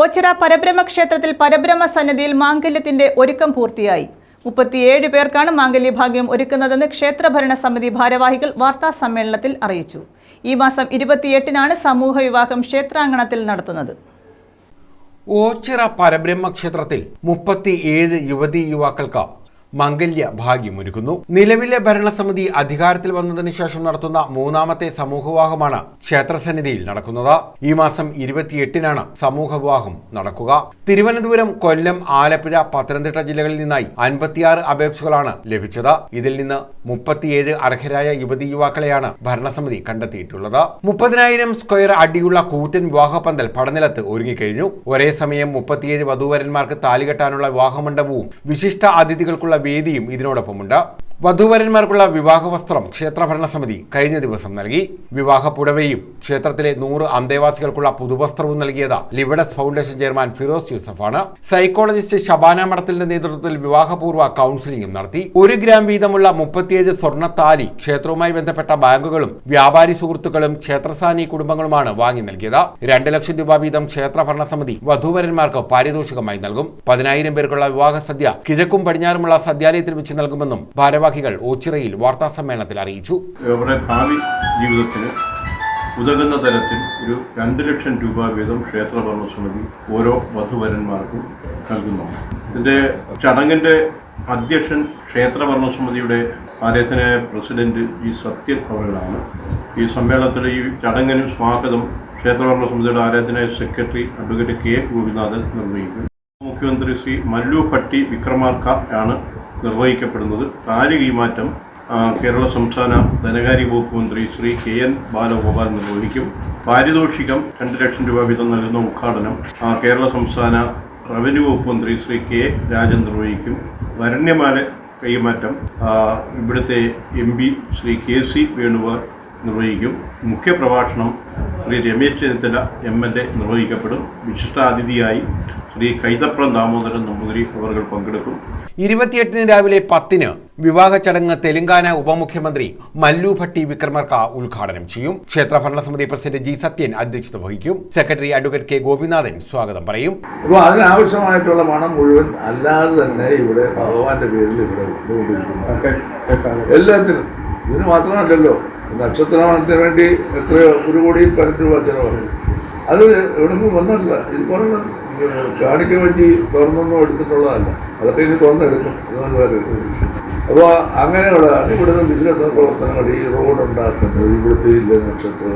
ഓച്ചിറ പരബ്രഹ്മ ക്ഷേത്രത്തിൽ പരബ്രഹ്മ സന്നിധിയിൽ മാംഗല്യത്തിന്റെ ഒരുക്കം പൂർത്തിയായി. മുപ്പത്തിയേഴ് പേർക്കാണ് മാംഗല്യഭാഗ്യം ഒരുക്കുന്നതെന്ന് ക്ഷേത്രഭരണ സമിതി ഭാരവാഹികൾ വാർത്താ സമ്മേളനത്തിൽ അറിയിച്ചു. ഈ മാസം ഇരുപത്തിയെട്ടിനാണ് സമൂഹ വിവാഹം ക്ഷേത്രാങ്കണത്തിൽ നടത്തുന്നത്. ഓച്ചിറ പരബ്രഹ്മ ക്ഷേത്രത്തിൽ മുപ്പത്തിയേഴ് യുവതി യുവാക്കൾക്ക് മംഗല്യ ഭാഗ്യമൊരുക്കുന്നു. നിലവിലെ ഭരണസമിതി അധികാരത്തിൽ വന്നതിന് ശേഷം നടത്തുന്ന മൂന്നാമത്തെ സമൂഹവിവാഹമാണ് ക്ഷേത്രസന്നിധിയിൽ നടക്കുന്നത്. ഈ മാസം ഇരുപത്തിയെട്ടിനാണ് സമൂഹവിവാഹം നടക്കുക. തിരുവനന്തപുരം കൊല്ലം ആലപ്പുഴ പത്തനംതിട്ട ജില്ലകളിൽ നിന്നായി അൻപത്തിയാറ് അപേക്ഷകളാണ് ലഭിച്ചത്. ഇതിൽ നിന്ന് മുപ്പത്തിയേഴ് അർഹരായ യുവതി യുവാക്കളെയാണ് ഭരണസമിതി കണ്ടെത്തിയിട്ടുള്ളത്. മുപ്പതിനായിരം സ്ക്വയർ അടിയുള്ള കൂറ്റൻ വിവാഹപന്തൽ പടനിലത്ത് ഒരുങ്ങിക്കഴിഞ്ഞു. ഒരേ സമയം മുപ്പത്തിയേഴ് വധൂവരന്മാർക്ക് താലികെട്ടാനുള്ള വിവാഹമണ്ഡപവും വിശിഷ്ട അതിഥികൾക്കുള്ള വേദിയും ഇതിനോടൊപ്പമുണ്ട്. വധൂവരന്മാർക്കുള്ള വിവാഹ വസ്ത്രം ക്ഷേത്രഭരണ സമിതി കഴിഞ്ഞ ദിവസം നൽകി. വിവാഹ പുടവയും ക്ഷേത്രത്തിലെ നൂറ് അന്തേവാസികൾക്കുള്ള പുതുവസ്ത്രവും നൽകിയത് ലിബഡസ് ഫൗണ്ടേഷൻ ചെയർമാൻ ഫിറോസ് യൂസഫാണ്. സൈക്കോളജിസ്റ്റ് ഷബാന മഠത്തിന്റെ നേതൃത്വത്തിൽ വിവാഹപൂർവ കൗൺസിലിംഗും നടത്തി. ഒരു ഗ്രാം വീതമുള്ള മുപ്പത്തിയേഴ് സ്വർണ താലി ക്ഷേത്രവുമായി ബന്ധപ്പെട്ട ബാങ്കുകളും വ്യാപാരി സുഹൃത്തുക്കളും ക്ഷേത്രസാനി കുടുംബങ്ങളുമാണ് വാങ്ങി നൽകിയത്. രണ്ട് ലക്ഷം രൂപ വീതം ക്ഷേത്രഭരണ സമിതി വധുവരന്മാർക്ക് പാരിതോഷികമായി നൽകും. പതിനായിരം പേർക്കുള്ള വിവാഹ സദ്യ കിഴക്കും പടിഞ്ഞാറുമുള്ള സദ്യാലയത്തിൽ വെച്ച് നൽകുമെന്നും ഭാരവാഹികൾ ഓച്ചിറയിൽ വാർത്താസമ്മേളനത്തിൽ അറിയിച്ചു. അവരുടെ ഭാവി ജീവിതത്തിന് ഉതകുന്ന തരത്തിൽ ഒരു രണ്ട് ലക്ഷം രൂപ വീതം ക്ഷേത്ര ഭരണസമിതി ഓരോ വധുവരന്മാർക്കും നൽകുന്നു. ഇതിന്റെ ചടങ്ങിന്റെ അധ്യക്ഷൻ ക്ഷേത്ര ഭരണസമിതിയുടെ ആരാധനായ പ്രസിഡന്റ് ഈ സത്യൻ അവരുടെ ഈ സമ്മേളനത്തിൽ ഈ ചടങ്ങിന് സ്വാഗതം ക്ഷേത്ര ഭരണസമിതിയുടെ ആരാധനായ സെക്രട്ടറി അഡ്വക്കേറ്റ് കെ ഗോപിനാഥൻ നിർവഹിക്കും. മുഖ്യമന്ത്രി ശ്രീ മല്ലു ഭട്ടി വിക്രമാർക്ക ആണ് നിർവഹിക്കപ്പെടുന്നത്. താലി കൈമാറ്റം കേരള സംസ്ഥാന ധനകാര്യ വകുപ്പ് മന്ത്രി ശ്രീ കെ എൻ ബാലഗോപാൽ നിർവഹിക്കും. പാരിതോഷികം രണ്ട് ലക്ഷം രൂപ വീതം നൽകുന്ന ഉദ്ഘാടനം കേരള സംസ്ഥാന റവന്യൂ വകുപ്പ് മന്ത്രി ശ്രീ കെ രാജൻ നിർവഹിക്കും. വരണ്യമാല കൈമാറ്റം ഇവിടുത്തെ M P Shri K C Venugopal നിർവഹിക്കും. മുഖ്യപ്രഭാഷണം Shri Ramesh Chennithala M L A നിർവഹിക്കപ്പെടും. വിശിഷ്ടാതിഥിയായി ശ്രീ കൈതപ്രം ദാമോദരൻ നമ്പൂതിരി അവർ പങ്കെടുക്കും. ഇരുപത്തിയെട്ടിന് രാവിലെ പത്തിന് വിവാഹ ചടങ്ങ് തെലങ്കാന ഉപമുഖ്യമന്ത്രി മല്ലു ഭട്ടി വിക്രമർക്ക ഉദ്ഘാടനം ചെയ്യും. ക്ഷേത്ര ഭരണസമിതി പ്രസിഡന്റ് ജി സത്യൻ അധ്യക്ഷത വഹിക്കും. സെക്രട്ടറി അഡ്വക്കേറ്റ് കെ ഗോപിനാഥൻ സ്വാഗതം പറയും. അപ്പോൾ അതിനാവശ്യമായിട്ടുള്ള മണം മുഴുവൻ അല്ലാതെ തന്നെ ഇവിടെ ഭഗവാന്റെ പേരിൽ ഇവിടെ എല്ലാത്തിനും. ഇതിന് മാത്രമല്ലല്ലോ. നക്ഷത്രമണത്തിന് വേണ്ടി എത്രയോ ഒരു കോടിയിൽ പരം രൂപ ചിലവാണ് അത് എവിടെ നിന്നും വന്നല്ല ഇത് പറഞ്ഞ കാണിക്ക വേണ്ടി തുറന്നൊന്നും എടുത്തിട്ടുള്ളതല്ല. അതൊക്കെ ഇനി തുറന്നെടുക്കും. അപ്പോൾ അങ്ങനെയുള്ള ഇവിടുന്ന് ബിസിനസ് പ്രവർത്തനങ്ങൾ ഈ റോഡ് ഉണ്ടാക്കുന്നത് ഇവിടുത്തെ ഇല്ല നക്ഷത്ര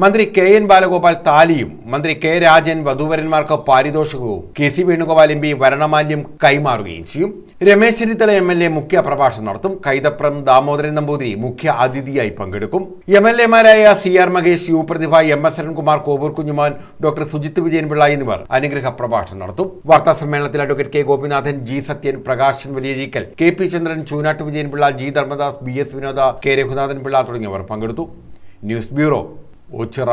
മന്ത്രി കെ എൻ ബാലഗോപാൽ താലിയും മന്ത്രി കെ രാജൻ വധൂവരന്മാർക്ക് പാരിതോഷികവും K C Venugopal M P വരണമാല്യം കൈമാറുകയും ചെയ്യും. Ramesh Chennithala M L A മുഖ്യ പ്രഭാഷണം നടത്തും. കൈതപ്രം ദാമോദരൻ നമ്പൂതിരി മുഖ്യ അതിഥിയായി പങ്കെടുക്കും. M L എമാരായ C R Mahesh U Prathibha M S Arunkumar Kovoor Kunjumon doctor Sujith Vijayanpillai എന്നിവർ അനുഗ്രഹ പ്രഭാഷണം നടത്തും. വാർത്താ സമ്മേളനത്തിൽ advocate K Gopinathan G Sathyan Prakashan Valiyareekkal K P Chandran Choonattu Vijayanpillai G Dharmadas B S Vinoda K Raghunathan Pillai തുടങ്ങിയവർ പങ്കെടുത്തു. News bureau Ochira